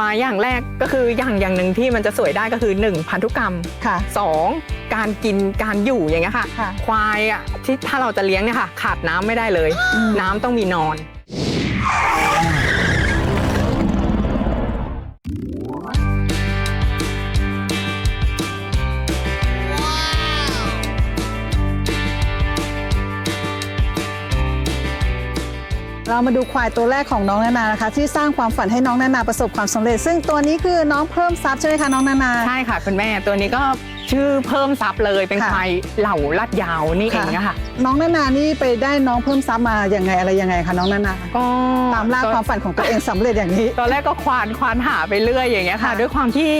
ควายอย่างแรกก็คืออย่างอย่างหนึ่งที่มันจะสวยได้ก็คือ 1 พันธุกรรม ค่ะ 2 การกินการอยู่อย่างเงี้ยค่ะ ค่ะ ควายอะที่ถ้าเราจะเลี้ยงเนี่ยค่ะ ขาดน้ำไม่ได้เลยอืมน้ำต้องมีนอน เรามาดูควายตัวแรกของน้องนานานะคะ ที่สร้างความฝันให้น้องนานาประสบความสำเร็จ ซึ่งตัวนี้คือน้องเพิ่มทรัพย์ใช่ไหมคะน้องนานาใช่ค่ะคุณแม่ตัวนี้ก็ชื่อเพิ่มซับเลยเป็นค่ะควายเหล่าลัดยาวนี่เองนะคะน้องนานานี่ไปได้น้องเพิ่มทรัพย์มาอย่างไงอะไรยังไงคะน้องนานาก็ตามล่าความฝันของตัวเองสำเร็จอย่างนี้ ตอนแรกก็ควานควานหาไปเรื่อยอย่างเงี้ยค่ะค่ะด้วยความที่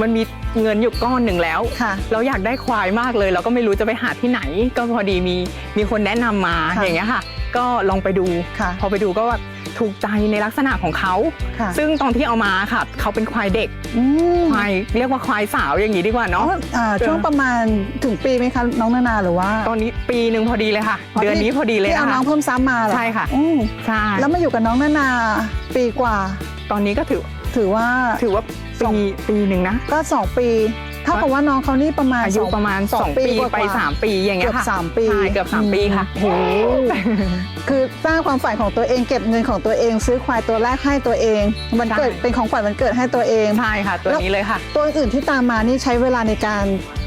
มันมีเงินอยู่ก้อนหนึ่งแล้วค่ะเราอยากได้ควายมากเลย เราก็ไม่รู้จะไปหาที่ไหน ก็พอดีมีมีคนแนะนำมาค่ะอย่างเงี้ยค่ะ ก็ลองไปดู ค่ะพอไปดูก็แบบถูกใจในลักษณะของเขา ค่ะซึ่งตอนที่เอามาค่ะ เขาเป็นควายเด็ก อืมควายเรียกว่าควายสาวอย่างนี้ดีกว่าอ๋อเนาะ อ่าช่วงประมาณถึงปีไหมคะน้องนานาหรือว่าตอนนี้ปีหนึ่งพอดีเลยค่ะ เดือนนี้พอดีเลยที่เอานะน้อคะ งเพิ่มทรัพย์มาเหรอใช่ค่ะ อืมใช่แล้วมาอยู่กับน้องนานาปีกว่า ตอนนี้ก็ถือถือว่าถือว่าสอปีงปีหนึ่งนะ ก็สองปี เท่ากับว่าน้องเขานี่ประมาณอายุสงประมาณสอง2ปีกว่าๆไป 3 ปีอย่างเงี้เกืยอบค่ะสามปีใช่เกือบสามปีค่ะโอ้โหคือสร้างความฝันของตัวเองเก็บเงินของตัวเอง ซื้อควายตัวแรกให้ตัวเองมันเกิดใช่เป็นของขวัญวันเกิดให้ตัวเองใช่ค่ะ ตัวนี้เลยค่ะ ตัวอื่นที่ตามมานี่ใช้เวลาในการ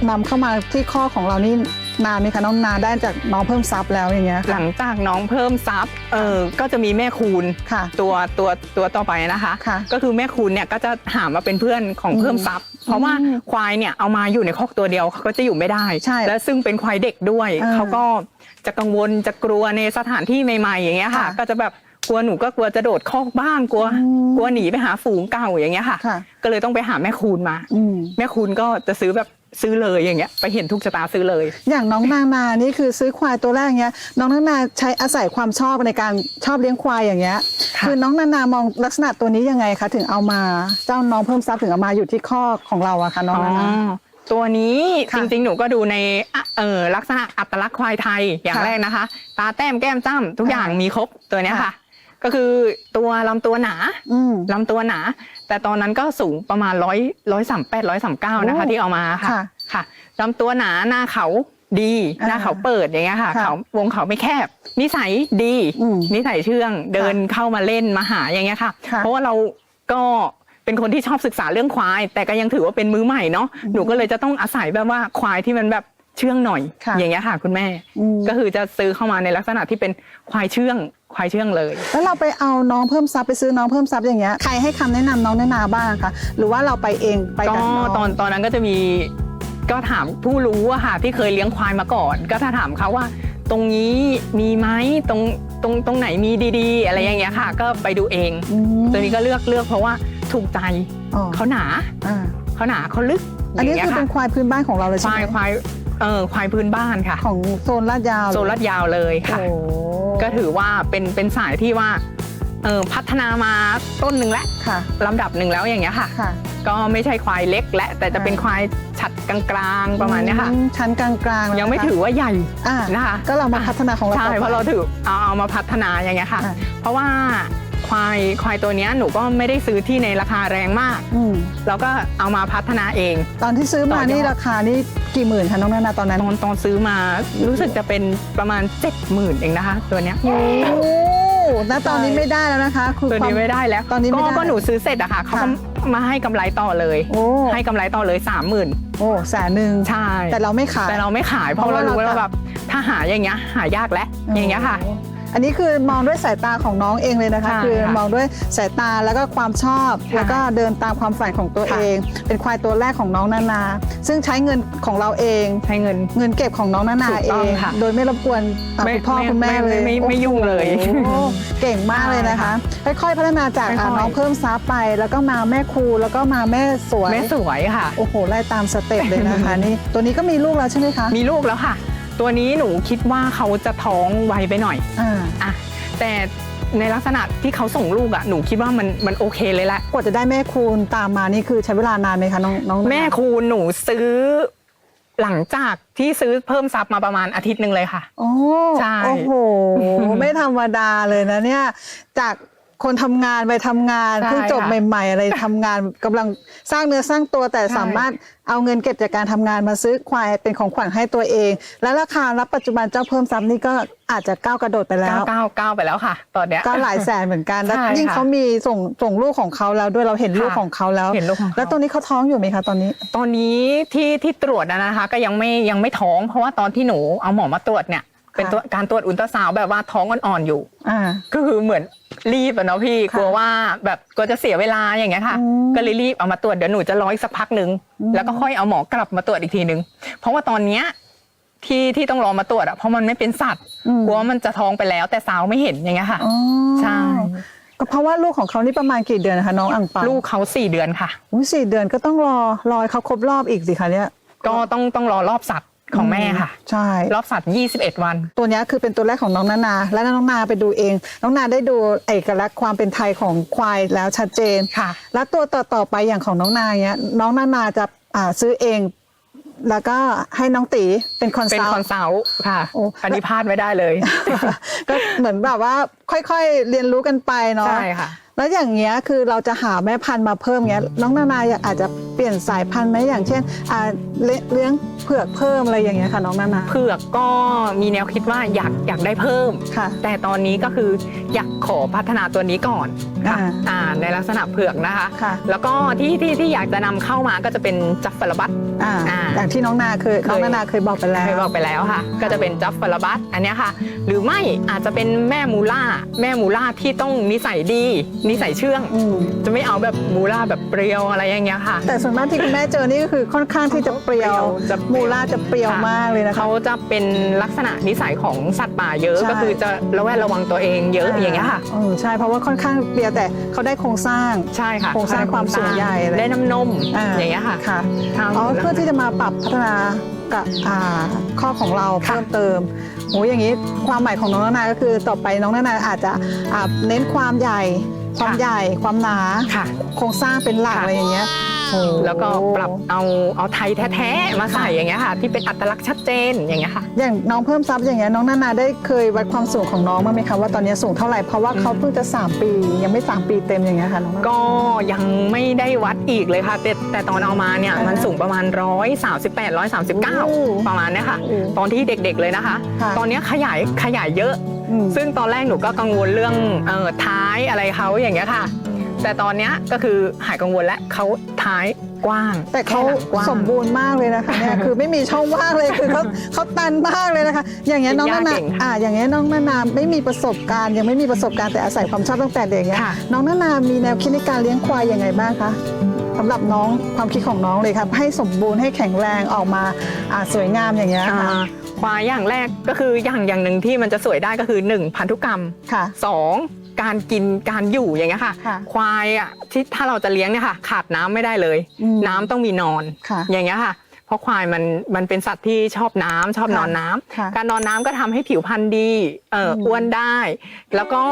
นำเข้ามาที่ข้อของเรานี่ นานไหมคะน้องนาได้จากน้องเพิ่มซับแล้วอย่างเงี้ยหค่ะ ลังจากน้องเพิ่มซับเออก็จะมีแม่คูณค่ะตัวตัวตัวต่อไปนะคะ ค่ะก็คือแม่คูณเนี่ยก็จะหามาเป็นเพื่อนของเพิ่มซับเพราะว่าอืมควายเนี่ยเอามาอยู่ในคอกตัวเดียวเขาก็จะอยู่ไม่ได้ ใช่และซึ่งเป็นควายเด็กด้วย อ่าเขาก็จะกังวลจะกลัวในสถานที่ใหม่ๆอย่างเงี้ยค่ะ ค่ะก็จะแบบ กลัวหนูก็กลัวจะโดดคอกบ้างกลัวอืมกลัวหนีไปหาฝูงเก่าอย่างเงี้ยค่ะค่ะก็เลยต้องไปหาแม่คูณมาอืมแม่คุณก็จะซื้อแบบซื้อเลยอย่างเงี้ยไปเห็นทุกชะตาซื้อเลย อย่างน้องนานานี่คือซื้อควายตัวแรกเงี้ย น้องนานาใช้อาศัยความชอบในการชอบเลี้ยงควายอย่างเงี้ยค่ะคือน้องนานามองลักษณะตัวนี้ยังไงคะถึงเอามาเจ้าน้องเพิ่มทรัพย์ถึงเอามาอยู่ที่ข้อของเราอะคะน้องนานาตัวนี้ค่ะจริงๆ หนูก็ดูในอะเออลักษณะอัตลักษณ์ควายไทยอย่างค่ะแรกนะคะ ตาแต้มแก้มจ้ำทุกอย่างค่ะมีครบตัวเนี้ยค่ะค่ะ ก็คือตัวลำตัวหนาอืม ลำตัวหนา แต่ตอนนั้นก็สูงประมาณร้อยร้อยสามแปดร้อยสามเก้านะคะ โอ้ที่เอามาค่ะ ค่ะ ค่ะลำตัวหนาหน้าเขาดีอ่าหน้าเขาเปิดอย่างเงี้ยค่ะค่ะเขาวงเขาไม่แคบ นิสัยดีอืมนิสัยเชื่องเดินเข้ามาเล่นมาหาอย่างเงี้ยค่ะ ค่ะเพราะว่าเราก็เป็นคนที่ชอบศึกษาเรื่องควาย แต่ก็ยังถือว่าเป็นมือใหม่เนาะหนูก็เลยจะต้องอาศัยแบบว่าควายที่มันแบบเชื่องหน่อย ค่ะ อย่างเงี้ยค่ะ คุณแม่ อืม ก็คือจะซื้อเข้ามาในลักษณะที่เป็นควายเชื่อง ควายเชื่องเลย แล้วเราไปเอาน้องเพิ่มทรัพย์ไปซื้อน้องเพิ่มทรัพย์อย่างเงี้ยใครให้คำแนะนำน้องนานาบ้างคะหรือว่าเราไปเองไปก็กับน้องตอนตอนนั้นก็จะมีก็ถามผู้รู้อะค่ะที่เคยเลี้ยงควายมาก่อน ก็ถ้าถามเขาว่า ตรงนี้มีไหมตรงตรงตรงไหนมีดีๆ อะไรอย่างเงี้ยค่ะ ก็ไปดูเอง อืมตัวนี้ก็เลือกเลือกเพราะว่าถูกใจอ๋อเขาหนาอ่าเขาหนาเขาลึกอันนี้ย่างคืองี้ยเป็นค่ะควายพื้นบ้านของเราเลยคใช่วาไหยมควายเออควายพื้นบ้านค่ะ ของโซนลาดยาวโซนลัดยาวเลยค่ะ โอ้ ก็ถือว่าเป็นเป็นสายที่ว่าเออพัฒนามาต้นหนึ่งแล้วค่ะ ลำดับหนึ่งแล้วอย่างเงี้ยค่ะ ค่ะ ก็ไม่ใช่ควายเล็กและแต่จะเป็นควายฉัดกลางๆประมาณเนี้ยค่ะ อืชั้นกลางๆยังไม่ถือว่าใหญ่อ่านะคะ ก็เรามาพัฒนาของเราใช่ต่อไป เพราะเราถือเอาเอามาพัฒนาอย่างเงี้ยค่ะ อ่าเพราะว่า ควายควายตัวเนี้ยหนูก็ไม่ได้ซื้อที่ในราคาแรงมาก อืมเราก็เอามาพัฒนาเอง ตอนที่ซื้อมาต่อยอด นี่ราคานี่กี่หมื่นคะน้องนานาตอนนั้นตอนตอนซื้อมารู้สึกจะเป็นประมาณ 7 0,000เองนะคะ ตัวเนี้ย โอ้ณตอนนี้ไม่ได้แล้วนะคะคือตัวความนี้ไม่ได้แล้วตอนนี้ไม่ก็ได้ ก็หนูซื้อเสร็จอะค่ะเขาก็ค่ะ มาให้กำไรต่อเลย โอ้ให้กำไรต่อเลย 30,000โอ้แสนหนึ่งใช่แต่เราไม่ขาย แต่เราไม่ขายเพราะเพราะเราว่ารู้เราว่าแบบถ้าหาอย่างเงี้ยหายากแล้วอย่างเงี้ยค่ะ โอันนี้คือมองด้วยสายตาของน้องเองเลยนะคะใช่คือค่ะมองด้วยสายตาแล้วก็ความชอบ ค่ะแล้วก็เดินตามความฝันของตัวค่ะ เอง เป็นควายตัวแรกของน้องนานา ซึ่งใช้เงินของเราเอง ใช้เงิน เงินเก็บของน้องนานาถูกเอต้องง ค่ะ โดยไม่รบกวนอะไม่คุณพ่อไม่คุณแม่ไม่เลยไม่ไม่ยุ่งเลย โอ้โหเก่งมากเลยนะคะ ค่อยๆ พัฒนาจากค่อยๆอะน้องเพิ่มซับไป แล้วก็มาแม่ครูแล้วก็มาแม่สวย แม่สวยค่ะ โอ้โห ไล่ตามสเต็ปเลยนะคะ นี่ ตัวนี้ก็มีลูกแล้วใช่ไหมคะ มีลูกแล้วค่ะ ตัวนี้หนูคิดว่าเขาจะท้องไวไปหน่อยอ่าอะแต่ในลักษณะที่เขาส่งลูกอะหนูคิดว่ามันมันโอเคเลยแหละกว่าจะได้แม่คูณตามมานี่คือใช้เวลานานไหมคะน้องน้องนาแม่ครูหนูซื้อ หลังจากที่ซื้อเพิ่มซับมาประมาณอาทิตย์หนึ่งเลยค่ะ โอ้ใช่ โอ้โห ไม่ธรรมดาเลยนะเนี่ย จาก คนทำงานไปทำงานใช่เพิ่งจบค่ะใหม่ ๆ อะไรทำงานกำลังสร้างเนื้อสร้างตัวแต่ใช่สามารถเอาเงินเก็บจากการทำงานมาซื้อควายเป็นของขวัญให้ตัวเอง และราคารับปัจจุบันเจ้าเพิ่มทรัพย์นี่ก็อาจจะก้าวกระโดดไปแล้วเก้าเก้าเก้าไปแล้วค่ะ ตอนเนี้ยก็หลายแสนเหมือนกันแล้วใช่ยิ่งค่ะเขามีส่งส่งลูกของเขาแล้วด้วยเราเห็นลูกค่ะของเขาแล้วเห็นลูกของเขาแล้วตัวนี้เขาท้องอยู่ไหมคะตอนนี้ ตอนนี้ที่ที่ตรวจนะนะคะ ก็ยังไม่ยังไม่ท้อง เพราะว่าตอนที่หนูเอาหมอมาตรวจเนี่ย เป็นตัวการตรวจอุลตราซาวด์แบบว่าท้องอ่อนๆอยู่ อ่า ก็คือเหมือนรีบอะเนาะพี่ค่ะกลัวว่าแบบกลัวจะเสียเวลาอย่างเงี้ยค่ะ อืมก็เลยรีบเอามาตรวจเดี๋ยวหนูจะรออีกสักพักหนึ่งอืม แล้วก็ค่อยเอาหมอกลับมาตรวจอีกทีหนึ่งเพราะว่าตอนเนี้ยที่ที่ต้องรอมาตรวจอะเพราะมันไม่เป็นสัตว์อืมกลัวว่ามันจะท้องไปแล้วแต่สาวไม่เห็นอย่างเงี้ยค่ะ อ๋อใช่ ก็เพราะว่าลูกของเขานี่ประมาณกี่เดือนนะคะน้องอังเปาลูกเขาสี่เดือนค่ะ อุ้ยสี่เดือนก็ต้องรอรอให้เขาครบรอบอีกสิคะเนี่ย ก็ต้องต้องรอรอบสัตว์ ของแม่ค่ะ ใช่รอบสัตว์ 21 วัน ตัวเนี้ยคือเป็นตัวแรกของน้องนานา แล้วน้องนาไปดูเอง น้องนาได้ดูเอกลักษณ์ความเป็นไทยของควายแล้วชัดเจนค่ะ แล้วตัวต่อต่อไปอย่างของน้องนาเนี้ยน้องนานาจะอ่าซื้อเอง แล้วก็ให้น้องตีเป็นคอนเป็นซัลคอนท์ซัลท์ค่ะโอ้ อันนี้พลาดไม่ได้เลย ก็เหมือนแบบว่าค่อยๆเรียนรู้กันไปเนาะ ใช่ค่ะ แล้วอย่างเงี้ยคือเราจะหาแม่พันธุ์มาเพิ่มเงี้ยน้องนานาอยากอาจจะเปลี่ยนสายพันธุ์ไหมอย่างเช่นอ่าเลี้ยเลี้ยงเผือกเพิ่มอะไรอย่างเงี้ยค่ะน้องนานาเผือกก็มีแนวคิดว่าอยากอยากได้เพิ่มค่ะแต่ตอนนี้ก็คืออยากขอพัฒนาตัวนี้ก่อนค่ะอ่าอ่าในลักษณะเผือกนะคะค่ะแล้วก็ที่ที่ที่อยากจะนำเข้ามาก็จะเป็นจัฟฟาลบัตอ่าอ่าอย่างที่น้องนาเคยเคยน้องนานาเคยบอกไปแล้วเคยบอกไปแล้วค่ะ ก็จะเป็นจัฟฟาลบัตอันเนี้ยค่ะ หรือไม่อาจจะเป็นแม่มูล่าแม่มูล่าที่ต้องนิสัยดีนิสัยเชื่องอืมจะไม่เอาแบบมูล่าแบบเปรียวอะไรอย่างเงี้ยค่ะแต่ส่วนมากที่คุณแม่เจอนี่ก็คือค่อนข้างที่จะเปรียวจะเปรี้ยว มูล่าจะเปรียวค่ะมากเลยนะคะ เขาจะเป็นลักษณะนิสัยของสัตว์ป่าเยอะใช่ ก็คือจะระแวดระวังตัวเองเยอะอย่างเงี้ยค่ะ เออใช่เพราะว่าค่อนข้างเปรียวแต่เขาได้โครงสร้าง ใช่ค่ะโครงสร้างความสูงใหญ่อะไร ได้น้ำนมอ่าอย่างเงี้ยค่ะค่ะทางอ๋อเพื่อที่จะมาปรับพัฒนากับอ่าข้อของเราค่ะเพิ่มเติมโอ้อย่างนี้ความหมายของน้องนานาก็คือต่อไปน้องนานาอาจจะอ่าเน้นความใหญ่ ความใหญ่ความหนา ค่ะ โครงสร้างเป็นหลักค่ะ อะไรอย่างเงี้ยโอ้ แล้วก็ปรับเอาเอาไทยแท้ๆมาใส่อย่างเงี้ยค่ะ ที่เป็นอัตลักษณ์ชัดเจนอย่างเงี้ยค่ะ อย่างน้องเพิ่มทรัพย์อย่างเงี้ยน้องนานาได้เคยวัดความสูงของน้องบ้างไหมคะว่าตอนนี้สูงเท่าไหร่เพราะว่าเขาเพิ่งจะ 3 ปี ยังไม่ 3 ปีเต็มอย่างเงี้ยค่ะน้องนานา ก็ยังไม่ได้วัดอีกเลยค่ะ แต่แต่ตอนเอามาเนี่ยอ่ามัมันสูงประมาณ 138 โอ้139 ประมาณเนี้ยค่ะ โอ้ตอนที่เด็กๆเลยนะคะ ค่ะ ตอนเนี้ยขยายขยายเยอะ อืมซึ่งตอนแรกหนูก็กังวลเรื่องเอ่อท้ายอะไรเขาอย่างเงี้ยค่ะ แต่ตอนเนี้ยก็คือหายกังวลแล้วเขาท้ายกว้างแต่เขาค่หลังกว้างสมบูรณ์มากเลยนะคะเนี่ยคือไม่มีช่องว่างเลยคือเขาเขาตันมากเลยนะคะ อย่างเงี้ยน้องนานาเก่งค่ะอ่าอย่างเงี้ยน้องนานาไม่มีประสบการณ์ยังไม่มีประสบการณ์แต่อาศัยความชอบตั้งแต่เด็กเงี้ยค่ะ น้องนานามีแนวคิดในการเลี้ยงควายยังไงบ้างคะสำหรับน้องความคิดของน้องเลยครับให้สมบูรณ์ให้แข็งแรงออกมาอ่าสวยงามอย่างเงี้ยค่ะอ่าควายอย่างแรกก็คืออย่างอย่างหนึ่งที่มันจะสวยได้ก็คือ 1 พันธุกรรม ค่ะ 2 การกินการอยู่อย่างเงี้ยค่ะ ค่ะควายอะที่ถ้าเราจะเลี้ยงเนี่ยค่ะ ขาดน้ำไม่ได้เลย อืมน้ำต้องมีนอน ค่ะอย่างเงี้ยค่ะ เพราะควายมันมันเป็นสัตว์ที่ชอบน้ำชอบค่ะนอนน้ำค่ะการนอนน้ำก็ทำให้ผิวพรรณดีเอ่ออม อ้วนได้ แล้วก็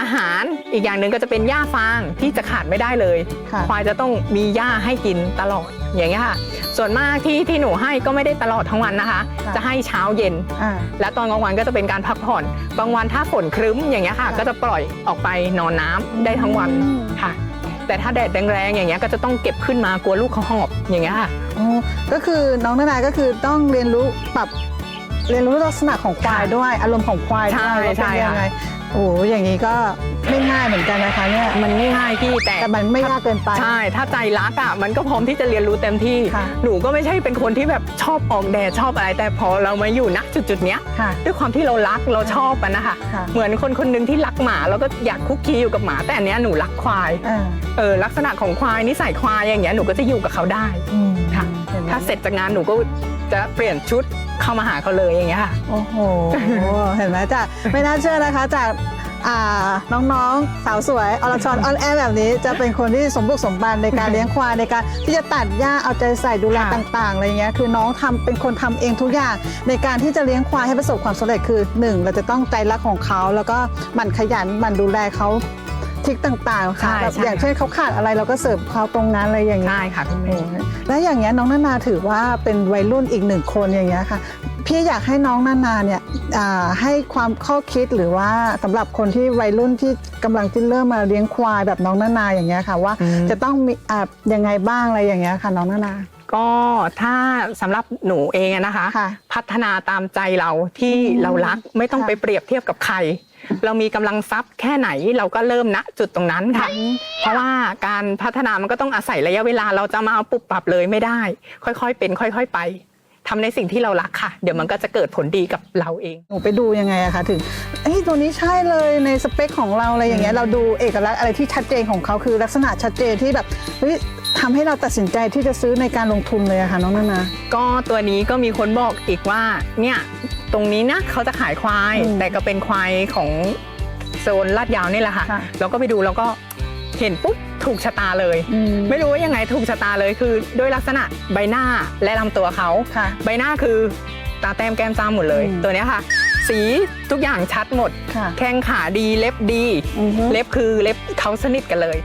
อาหารอีกอย่างหนึ่งก็จะเป็นหญ้าฟางที่จะขาดไม่ได้เลย ค่ะ ควายจะต้องมีหญ้าให้กินตลอด อย่างเงี้ยค่ะ ส่วนมากที่ที่หนูให้ก็ไม่ได้ตลอดทั้งวันนะคะค่ะจะให้เช้าเย็น อ่า และตอนกลางวันก็จะเป็นการพักผ่อน บางวันถ้าฝนครึ้มอย่างเงี้ยค่ะ ค่ะ ก็จะปล่อยออกไปนอนน้ำได้ทั้งวันอืมค่ะ แต่ถ้าแดดแรงๆอย่างเงี้ยก็จะต้องเก็บขึ้นมากลัวลูกเขาหอบอย่างเงี้ยค่ะ อ๋อก็คือน้องนานาก็คือต้องเรียนรู้ปรับเรียนรู้ลักษณะของควายค่ะด้วย อารมณ์ของควายใช่ด้วยว่าใช่เป็นยังค่ะไง โอ้โหอย่างนี้ก็ไม่ง่ายเหมือนกันนะคะเนี่ย มันไม่ง่ายพี่แต่แต่มันไม่ยากเกินไป ใช่ ถ้าใจรักอะมันก็พร้อมที่จะเรียนรู้เต็มที่ ค่ะหนูก็ไม่ใช่เป็นคนที่แบบชอบออกแดดชอบอะไร แต่พอเรามาอยู่ณจุดๆเนี้ย ค่ะด้วยความที่เรารักเราชอบมันนะคะ ค่ะ เหมือนคนคนหนึ่งที่รักหมาแล้วก็อยากคุกคีอยู่กับหมา แต่อันเนี้ยหนูรักควาย อ่าเออลักษณะของควายนิสัยควายอย่างเงี้ยหนูก็จะอยู่กับเขาได้ อืมค่ะเห็นไหม ถ้าเสร็จจากงานหนูก็จะเปลี่ยนชุดเข้ามาหาเขาเลยอย่างเงี้ยค่ะ โอ้โห เห็นไหมจากไม่น่าเชื่อนะคะจากอ่าน้องๆ สาวสวยอรชรออนแอร์แบบนี้ จะเป็นคนที่สมบุกสมบันในการเลี้ยงควายในการที่จะตัดหญ้าเอาใจใส่ดูแลค่ะต่างๆอะไรเงี้ยคือน้องทำเป็นคนทำเองทุกอย่าง ในการที่จะเลี้ยงควายให้ประสบความสำเร็จคือหนึ่งเราจะต้องใจรักของเขา แล้วก็หมั่นขยันหมั่นดูแลเขา ทริกต่างๆค่ะใช่แบบใช่ อย่างเช่นเขาขาดอะไรเราก็เสิร์ฟเขาตรงนั้นอะไรอย่างเงี้ย ใช่ค่ะพี่เมโอ้ย์ยแล้วอย่างเงี้ยน้องนานาถือว่าเป็นวัยรุ่นอีกหนึ่งคนอย่างเงี้ยค่ะ พี่อยากให้น้องนานาเนี่ยอ่าให้ความข้อคิดหรือว่าสำหรับคนที่วัยรุ่นที่กำลังที่เริ่มมาเลี้ยงควายแบบน้องนานาอย่างเงี้ยค่ะว่าอืม จะต้องมีอ่ายังไงบ้างอะไรอย่างเงี้ยค่ะ น้องนานาก็ถ้าสำหรับหนูเองอะนะคะ ค่ะ พัฒนาตามใจเราที่อืมเรารักไม่ต้องค่ะ ไปเปรียบเทียบกับใคร เรามีกำลังทรัพย์แค่ไหนเราก็เริ่มณจุดตรงนั้นค่ะ เพราะว่าการพัฒนามันก็ต้องอาศัยระยะเวลาเราจะมาเอาปุบปรับเลยไม่ได้ ค่อยๆเป็น ค่อย ๆ ไปทำในสิ่งที่เรารักค่ะ เดี๋ยวมันก็จะเกิดผลดีกับเราเอง หนูไปดูยังไงอะคะถึงเอ้ยตัวนี้ใช่เลยในสเปคของเราอะไรอย่างเงี้ยเราดูเอกลักษณ์อะไรที่ชัดเจนของเขาคือลักษณะชัดเจนที่แบบเฮ้ยทำให้เราตัดสินใจที่จะซื้อในการลงทุนเลยอะค่ะน้องนานา ก็ตัวนี้ก็มีคนบอกอีกว่าเนี่ย ตรงนี้นะเขาจะขายควาย อืมแต่ก็เป็นควายของโซนลาดยาวนี่แหละค่ะ ค่ะ เราก็ไปดูแล้วก็เห็นปุ๊บถูกชะตาเลย อืมไม่รู้ว่ายังไงถูกชะตาเลยคือด้วยลักษณะใบหน้าและลำตัวเขา ค่ะ ใบหน้าคือตาแต้มแก้มจ้ำหมดเลย อืม ตัวเนี้ยค่ะ สีทุกอย่างชัดหมด ค่ะแข้งขาดีเล็บดี อือฮึ เล็บคือเล็บเขาสนิทกันเลย